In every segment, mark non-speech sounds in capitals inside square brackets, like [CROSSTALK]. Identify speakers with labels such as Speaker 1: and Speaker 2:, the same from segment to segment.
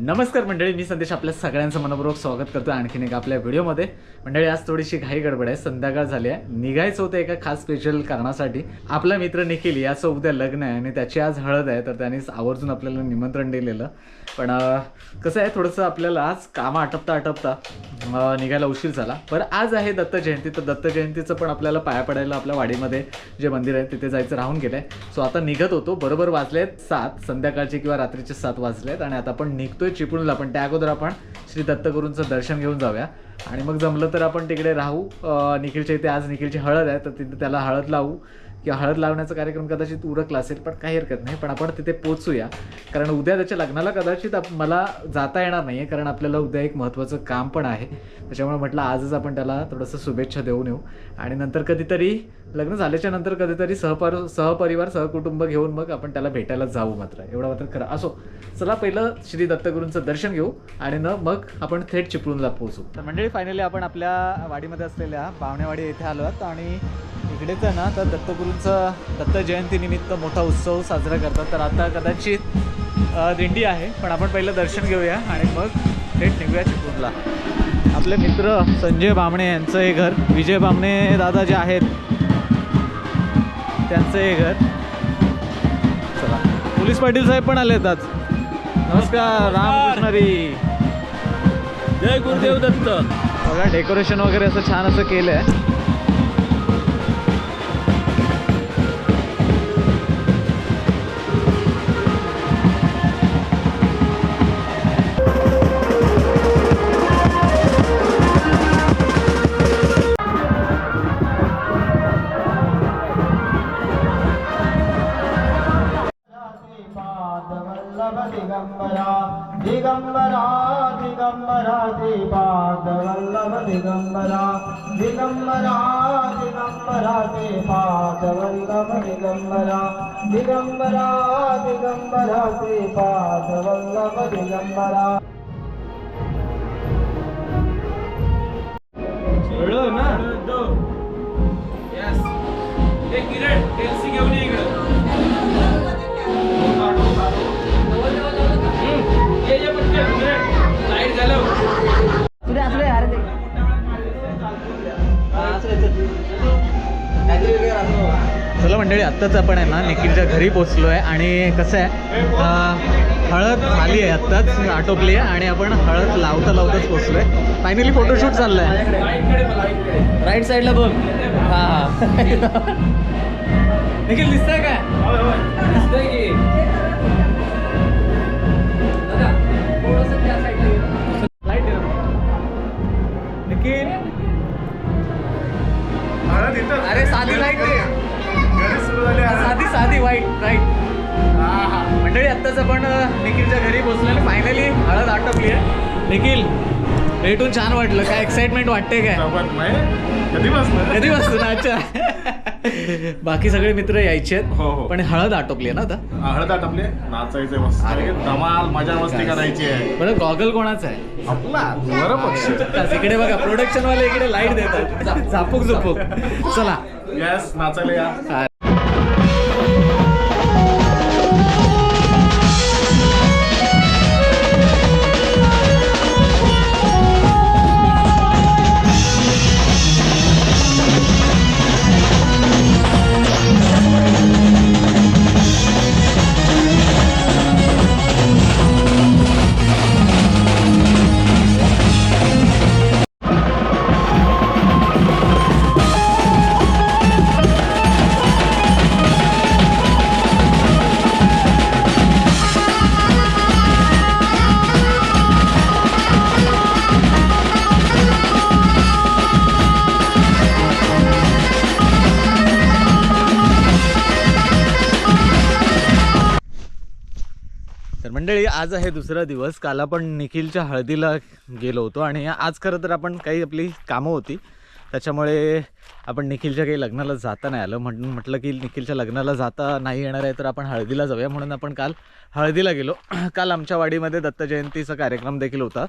Speaker 1: नमस्कार मंडळी मी संदेश आपल्या सगळ्यांचं मनपूर्वक स्वागत करतो आणखीन एक आपल्या व्हिडिओमध्ये. मंडळी आज थोडीशी घाई गडबड आहे संध्याकाळ झाली आहे. निघायचं होतं एका खास स्पेशल कारणासाठी. आपला मित्र निखिल याचं उद्या लग्न आहे आणि त्याची आज हळद आहे तर त्याने आवर्जून आपल्याला निमंत्रण दिलेलं. पण कसं आहे थोडंसं आपल्याला आज कामं आटपता आटपता निघायला उशीर झाला. बरं आज आहे दत्त जयंती तर दत्त जयंतीचं पण आपल्याला पाया पडायला आपल्या वाडीमध्ये जे मंदिर आहे तिथे जायचं राहून गेलं आहे सो आता निघत होतो बरोबर वाजले आहेत सात संध्याकाळचे किंवा रात्रीचे सात वाजले आहेत आणि आता आपण निघतोय चिपळूणला पण त्या अगोदर आपण श्री दत्तगुरूंचं दर्शन घेऊन जाऊया. आणि मग जमलं तर आपण तिकडे राहू. निखिलच्या इथे आज निखिलची हळद आहे तर तिथे त्याला हळद लावू. किंवा हळद लावण्याचा कार्यक्रम कदाचित उरकला असेल पण काही हरकत नाही. पण आपण तिथे पोचूया कारण उद्या त्याच्या लग्नाला कदाचित मला जाता येणार नाही आहे कारण आपल्याला उद्या एक महत्त्वाचं काम पण आहे. त्याच्यामुळे म्हटलं आजच आपण त्याला थोडंसं शुभेच्छा देऊन येऊ. आणि नंतर कधीतरी लग्न झाल्याच्यानंतर कधीतरी सहपर सहपरिवार सहकुटुंब घेऊन मग आपण त्याला भेटायला जाऊ मात्र. एवढा मात्र खरं. असो चला पहिलं श्री दत्तगुरूंचं दर्शन घेऊ आणि न मग आपण थेट चिपळूणला पोहोचू. तर मंडळी फायनली आपण आपल्या वाडीमध्ये असलेल्या पावणेवाडी येथे आलो आहोत आणि इकडेच आहे ना तर दत्तगुरूंचं दत्त जयंतीनिमित्त मोठा उत्सव साजरा करतात. तर आता कदाचित दिंडी आहे पण आपण पहिलं दर्शन घेऊया आणि मग थेट निघूया चिपळूणला. आपले मित्र संजय बामणे यांचं हे घर. विजय बामणे दादा जे आहेत त्यांचं हे घर. चला. पोलीस पाटील साहेब पण आले आज. नमस्कार रामकृष्णरी.
Speaker 2: जय गुरुदेव दत्त.
Speaker 1: बघा डेकोरेशन वगैरे असं छान असं केलं आहे
Speaker 3: श्रीपाद वल्लभ दिगंबरा दिगंबरा दिगंबरा श्रीपाद वल्लभ दिगंबरा दिगंबरा दिगंबरा श्रीपाद वल्लभ दिगंबरा
Speaker 2: कळलं ना यस एक किरण टेल्सी घेऊन ये इकडं
Speaker 1: आत्ताच आपण आहे ना निखिलच्या घरी पोचलो आहे आणि कसं आहे हळद झाली आहे आत्ताच आटोपली आहे आणि आपण हळद लावता लावताच पोचलो आहे फायनली फोटोशूट चाललं आहे राईट साईडला बघ. हा हा. निखिल दिसतंय काय
Speaker 2: दिसतंय की.
Speaker 1: निखिल. अरे साधी लाइट दे साधी वाईट राईट मंडळी आत्ताच आपण निखिलच्या घरी पोहोचलो आणि फायनली हळद आटोपली आहे निखिल भेटून छान वाटलं. काय एक्साइटमेंट वाटते काय?
Speaker 4: कधी बसलं
Speaker 1: कधी वाजतो ना अच्छा. बाकी सगळे मित्र यायचे
Speaker 4: हो, हो.
Speaker 1: आहेत पण हळद आटोपली आहे ना आता?
Speaker 4: हळद आपले नाचायचे मस्त.
Speaker 1: अरे.
Speaker 4: धमाल मजा मस्ती करायची आहे.
Speaker 1: बरं गॉगल कोणाचा आहे?
Speaker 4: आपला
Speaker 1: इकडे बघा प्रोडक्शन वाले इकडे लाइट देतात. झापूक झुपूक चला.
Speaker 4: येस नाचायला या.
Speaker 1: आज आहे दुसरा दिवस. काल आपण निखिलच्या हळदीला गेलो होतो आणि आज खरं तर आपण काही आपली कामं होती. त्याच्यामुळे आपण निखिलच्या काही लग्नाला जाता नाही आलं. म्हणून म्हटलं की निखिलच्या लग्नाला जाता नाही येणार आहे तर आपण हळदीला जाऊया. म्हणून आपण काल हळदीला गेलो. [CLEARS THROAT] काल आमच्या वाडीमध्ये दत्त जयंतीचा कार्यक्रम देखील होता.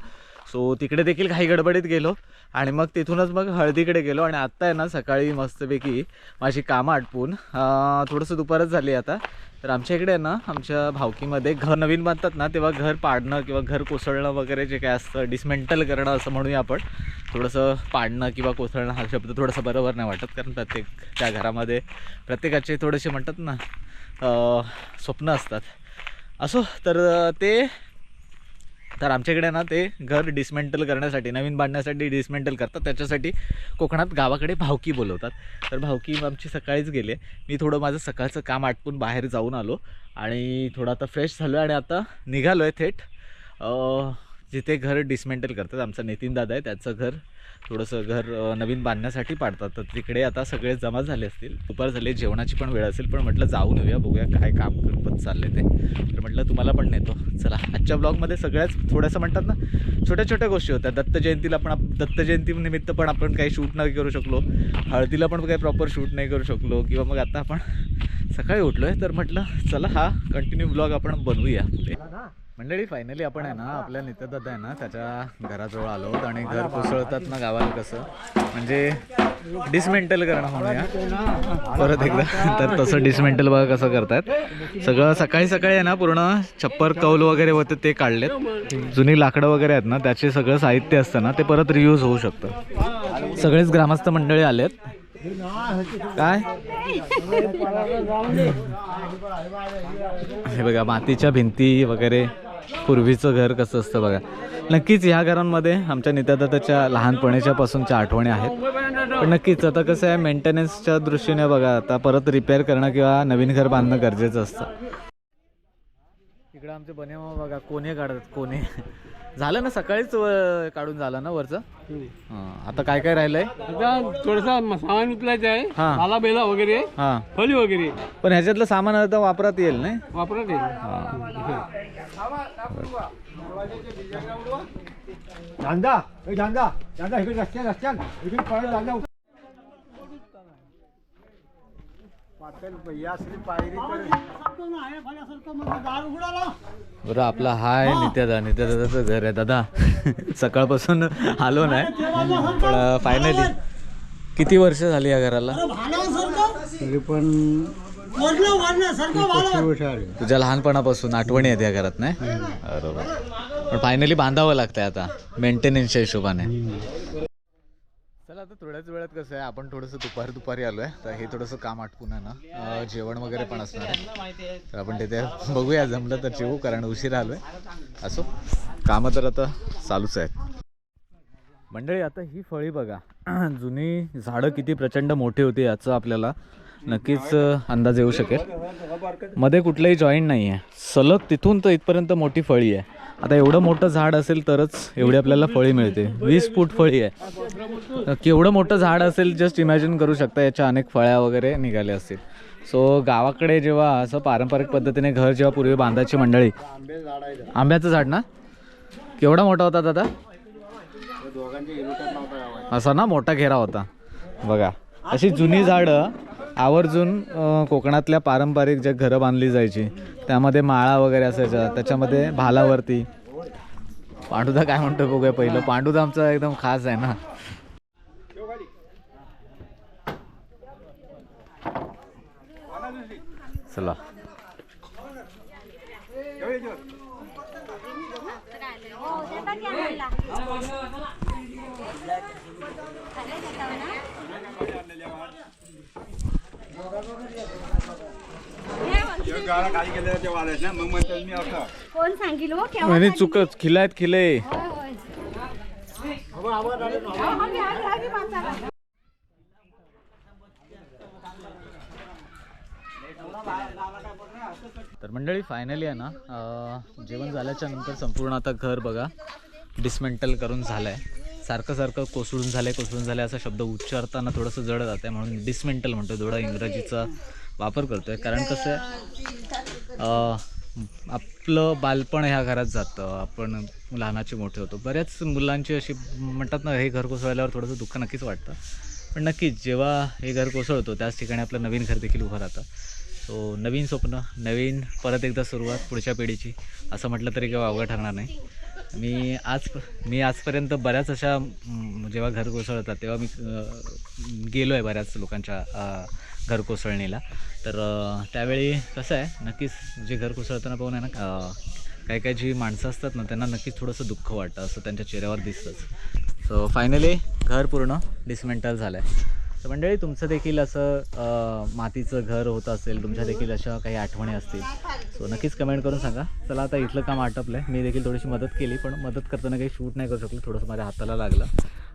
Speaker 1: सो तिकडे देखील काही गडबडीत गेलो आणि मग तिथूनच मग हळदीकडे गेलो आणि आत्ता आहे ना सकाळी मस्तपैकी माझी कामं आटपून थोडंसं दुपारच झाली आता. तर आमच्या इकडे आहे ना आमच्या भावकीमध्ये घर नवीन बांधतात ना तेव्हा घर पाडणं किंवा घर कोसळणं वगैरे जे काय असतं डिसमेंटल करणं असं म्हणूया आपण. थोडंसं पाडणं किंवा कोसळणं हा शब्द थोडासा बरोबर नाही वाटत कारण प्रत्येक त्या घरामध्ये प्रत्येकाचे थोडेसे म्हणतात ना स्वप्न असतात. असो तर ते तर आमच्याकडे ना ते घर डिसमेंटल करण्यासाठी नवीन बांधण्यासाठी डिसमेंटल करतात. त्याच्यासाठी कोकणात गावाकडे भावकी बोलवतात. तर भावकी आमची सकाळीच गेले. मी थोडं माझं सकाळचं काम आटपून बाहेर जाऊन आलो आणि थोडं आता फ्रेश झालो आणि आता निघालो आहे थेट जिथे घर डिसमेंटल करतात. आमचा नितीन दादा आहे त्याचं घर थोडंसं घर नवीन बांधण्यासाठी पाडतात. तर तिकडे आता सगळे जमा झाले असतील. दुपार झाले जेवणाची पण वेळ असेल पण म्हटलं जाऊन येऊया बघूया काय काम करत चालले ते. तर म्हटलं तुम्हाला पण नेतो. चला आजच्या ब्लॉगमध्ये सगळ्याच थोड्यासं म्हणतात ना छोट्या छोट्या गोष्टी होत्या. दत्त जयंतीला पण आप दत्त जयंतीनिमित्त पण आपण काही शूट नाही करू शकलो. हळदीला पण काही प्रॉपर शूट नाही करू शकलो. किंवा मग आता आपण सकाळी उठलो आहे तर म्हटलं चला हा कंटिन्यू ब्लॉग आपण बनवूया पुढे. मंडळी फायनली आपण आहे ना आपल्या नित्यदत्त आहे ना त्याच्या घराजवळ आलो आणि घर कोसळतात ना गावाला कसं. म्हणजे डिसमेंटल करणं म्हणूया. परत एकदा. तर तसं डिसमेंटल बघा कसं करतायत. सगळं सकाळी सकाळी आहे ना पूर्ण छप्पर कौल वगैरे होते ते काढलेत. जुनी लाकडं वगैरे आहेत ना त्याचे सगळं साहित्य असतं ना ते परत रियूज होऊ शकतं. सगळेच ग्रामस्थ मंडळी आलेत. काय? हे बघा मातीच्या भिंती वगैरे. पूर्वीचं घर कसं असतं बघा. नक्कीच ह्या घरांमध्ये आमच्या नित्यादाताच्या लहानपणीच्या पासूनच्या आठवणी आहेत. पण नक्कीच आता कसं आहे मेंटेनन्सच्या दृष्टीने बघा आता परत रिपेअर करणं किंवा नवीन घर बांधणं गरजेचं असतं. इकडं आमचे बने बघा कोणे काढतात कोणे झालं ना सकाळीच व- काढून झालं ना वरचं? हां आता काय काय राहिलंय?
Speaker 2: आता थोडासा सामान उचलायचं आहे.
Speaker 1: हा.
Speaker 2: पाला बेला वगैरे.
Speaker 1: हां.
Speaker 2: फळी वगैरे.
Speaker 1: पण ह्याच्यातलं सामान आता वापरात येईल नाही?
Speaker 2: वापरत आहे
Speaker 3: झांदा. ए झांदा. झांदा इकडे रस्त्यात रस्त्यात इकडे पळायला झांदा.
Speaker 1: बरं आपला हाय नित्यादा नित्यादाचं घर आहे दादा. [LAUGHS] सकाळपासून आलो नाही पण फायनली किती वर्ष झाली या घराला? तुझ्या लहानपणापासून आठवणी आहेत या घरात नाही? बरोबर. पण फायनली बांधावं लागतंय आता मेंटेनन्सच्या हिशोबाने. आता थोड्याच वेळात कसं आहे आपण थोडंसं दुपारी दुपारी आलो आहे तर हे थोडंसं काम आटपून आहे ना. जेवण वगैरे पण असणार आहे. तर आपण तिथे बघूया जमलं तर जेवू कारण उशीर आलो आहे असो कामं तर आता चालूच आहेत. मंडळी आता ही फळी बघा. [CLEARS THROAT] जुनी झाडं किती प्रचंड मोठी होती याचं आपल्याला नक्कीच अंदाज येऊ शकेल. मध्ये कुठलंही जॉईंट नाही आहे सलग तिथून तर इथपर्यंत मोठी फळी आहे. आता एवढं मोठं झाड असेल तरच एवढी आपल्याला फळी मिळते. वीस फूट फळी आहे. तर केवढं मोठं झाड असेल जस्ट इमॅजिन करू शकता याच्या अनेक फळ्या वगैरे निघाल्या असतील. सो गावाकडे जेव्हा असं पारंपरिक पद्धतीने घर जेव्हा पूर्वी बांधायची मंडळी आंब्याचं झाड ना? केवढा मोठा होता दादा? असा ना मोठा घेरा होता. बघा अशी जुनी झाडं आवर्जून कोकणातल्या पारंपरिक ज्या घरं बांधली जायची त्यामध्ये माळा वगैरे असायच्या त्याच्यामध्ये भालावरती. पांडुदा काय म्हणतो बघूया पहिलं. पांडुदा आमचा एकदम खास आहे ना. चला.
Speaker 5: कोण सांगितलं हो? केव्हा
Speaker 1: आणि चुक खिले आहेत खिले.
Speaker 5: होय, होय. माणसाला.
Speaker 1: तर मंडळी फायनली आहे ना अं, जेवण झाल्याच्यानंतर संपूर्ण आता घर बघा डिसमेंटल करून झालं आहे सारखं सारखं कोसळून झालं आहे कोसळून झालं असा शब्द उच्चारताना थोडंसं जड जात आहे म्हणून डिसमेंटल म्हणतो थोडा इंग्रजीचा वापर करतो आहे कारण कसं आहे आपलं बालपण ह्या घरात जातं. आपण लहानाचे मोठे होतो. बऱ्याच मुलांची अशी म्हणतात ना हे घर कोसळल्यावर थोडंसं दुःख नक्कीच वाटतं. पण नक्कीच जेव्हा हे घर कोसळतो त्याच ठिकाणी आपलं नवीन घर देखील उभं राहतं. सो नवीन स्वप्न नवीन परत एकदा सुरुवात पुढच्या पिढीची असं म्हटलं तरी काही अवघड ठरणार नाही. मी आज मी आजपर्यंत बऱ्याच अशा जेव्हा घर कोसळतात तेव्हा मी गेलो आहे बऱ्याच लोकांच्या घर कोसळणीला. तर त्यावेळी कसं आहे नक्कीच जे घर कोसळताना पाहून आहे ना काही काही जी माणसं असतात ना त्यांना नक्कीच थोडंसं दुःख वाटतं असं त्यांच्या चेहऱ्यावर दिसतंच. सो फायनली घर पूर्ण डिसमेंटल झालं आहे तर मंडळी तुमचं देखील असं मातीचं घर होतं असेल तुमच्या देखील अशा काही आठवणी असतील सो नक्कीच कमेंट करून सांगा. चला आता इथलं काम आटपलं आहे मी देखील थोडीशी मदत केली पण मदत करताना काही शूट नाही करू शकलो. थोडंसं माझ्या हाताला लागलं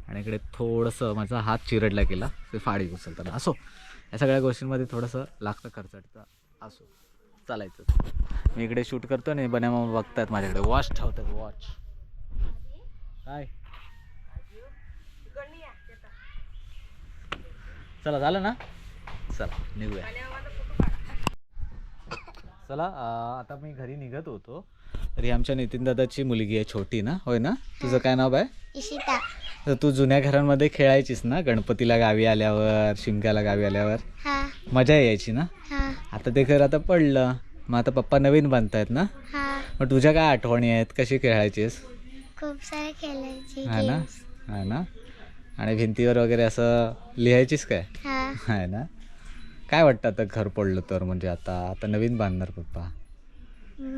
Speaker 1: आणि इकडे थोडंसं माझा हात चिरडला गेला. ते फाडी उचलताना. असो या सगळ्या गोष्टींमध्ये थोडंसं लागतं खर्चटतं असो. चालायचं. मी इकडे शूट करतो आणि बन्या बघतायत माझ्याकडे. वॉच ठेवतात वॉच काय? चला झालं ना? चला निघूया. चला आता मी घरी निघत होतो. तर आमच्या नितीन दादाची मुलगी आहे छोटी ना? होय ना? तुझं काय नाव आहे
Speaker 5: इशिता.
Speaker 1: तर तू जुन्या घरांमध्ये खेळायचीस ना? गणपतीला गावी आल्यावर शिमग्याला गावी आल्यावर?
Speaker 5: हा.
Speaker 1: मजा यायची ना?
Speaker 5: हा.
Speaker 1: आता ते घर आता पडलं. मग आता पप्पा नवीन बांधतायत ना?
Speaker 5: हा.
Speaker 1: मग तुझ्या काय आठवणी आहेत? कशी खेळायचीस?
Speaker 5: खूप सारे खेळायचे
Speaker 1: हा ना. हा ना? आणि भिंतीवर वगैरे असं लिहायचीस काय?
Speaker 5: हा.
Speaker 1: आहे ना? काय वाटतं आता घर पडलं तर? म्हणजे आता आता नवीन बांधणार पप्पा.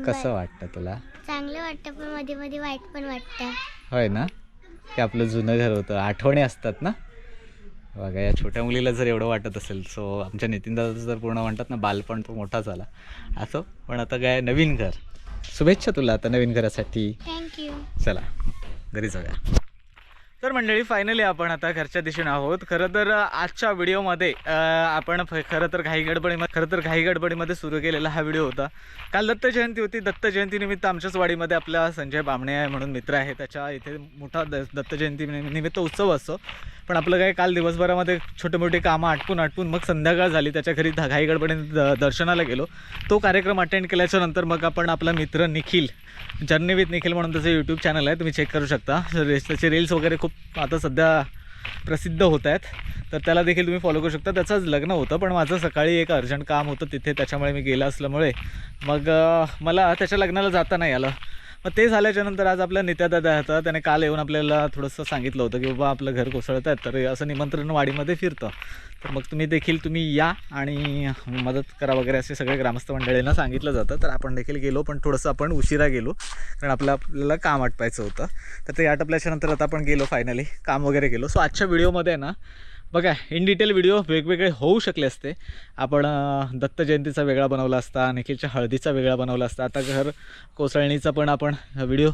Speaker 1: कसं वाटतं तुला?
Speaker 5: चांगलं वाटतं पण मध्ये मध्ये वाईट पण वाटतं.
Speaker 1: होय ना? की आपलं जुनं घर होतं. आठवणी असतात ना? बघा या छोट्या मुलीला जर एवढं वाटत असेल सो आमच्या नितीन दादाचं जर पूर्ण म्हणतात ना बालपण तो मोठा झाला. असं पण आता काय नवीन घर. शुभेच्छा तुला आता नवीन घरासाठी.
Speaker 5: थँक्यू
Speaker 1: चला घरी जाऊया. तर मंडळी फायनली आपण आता घरच्या दिशेने आहोत. खरं तर आजच्या व्हिडिओमध्ये आपण खरं तर घाई गडबडीमध्ये खरं तर घाई गडबडीमध्ये सुरू केलेला हा व्हिडिओ होता. काल दत्त जयंती होती. दत्त जयंतीनिमित्त आमच्याच वाडीमध्ये आपला संजय बामणे आहे म्हणून मित्र आहे. त्याच्या इथे मोठा द दत्त जयंती निमित्त उत्सव असतो. पण आपलं काय काल दिवसभरामध्ये छोटे मोठे कामं आटपून आटपून मग संध्याकाळ झाली. त्याच्या घरी धा- द- दर्शनाला गेलो. तो कार्यक्रम अटेंड केल्याच्यानंतर मग आपण आपला मित्र निखिल जर्नी विथ निखिल म्हणून त्याचं यूट्यूब चॅनल आहे तुम्ही चेक करू शकता. रे- त्याचे रील्स वगैरे खूप आता सध्या प्रसिद्ध होत आहेत. तर त्याला देखील तुम्ही फॉलो करू शकता. त्याचंच लग्न होतं पण माझं सकाळी एक अर्जंट काम होतं तिथे. त्याच्यामुळे मी गेलं असल्यामुळे. मग मला त्याच्या लग्नाला जाता नाही आलं. मग ते झाल्याच्यानंतर आज आपल्या नित्यादादा होता त्याने काल येऊन आपल्याला थोडंसं सांगितलं होतं की बाबा आपलं घर कोसळत आहे तर असं निमंत्रण वाडीमध्ये फिरतं. तर मग तुम्ही देखील तुम्ही या आणि मदत करा वगैरे असे सगळे ग्रामस्थ मंडळींना सांगितलं जातं. तर आपण देखील गेलो पण थोडंसं आपण उशिरा गेलो कारण आपलं आपल्याला काम आटपायचं होतं. तर ते आटपल्याच्या नंतर आता आपण गेलो फायनली काम वगैरे गेलो सो आजच्या व्हिडिओमध्ये ना बघा इन डिटेल व्हिडिओ वेगवेगळे होऊ शकले असते. आपण दत्त जयंतीचा वेगळा बनवला असता निखिलच्या हळदीचा वेगळा बनवला असता. आता घर कोसळणीचा पण आपण व्हिडिओ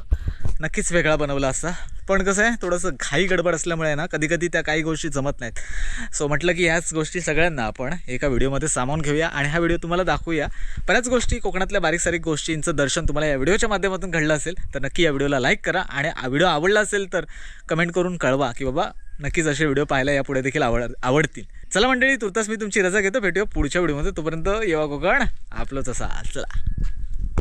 Speaker 1: नक्कीच वेगळा बनवला असता. पण कसं आहे थोडंसं घाई गडबड असल्यामुळे ना कधी कधी त्या काही गोष्टी जमत नाहीत. सो म्हटलं की ह्याच गोष्टी सगळ्यांना आपण एका व्हिडिओमध्ये सामावून घेऊया आणि हा व्हिडिओ तुम्हाला दाखवूया. बऱ्याच गोष्टी कोकणातल्या बारीक सारीक गोष्टींचं दर्शन तुम्हाला या व्हिडिओच्या माध्यमातून घडलं असेल तर नक्की या व्हिडिओला लाईक करा. आणि व्हिडिओ आवडला असेल तर कमेंट करून कळवा की बाबा नक्कीच असे व्हिडिओ पाहायला यापुढे देखील आवड आवडतील. चला मंडळी तुर्तास मी तुमची रजा घेतो. भेटूया पुढच्या व्हिडिओमध्ये. तोपर्यंत येवा कोकण. आपलंच असा चला.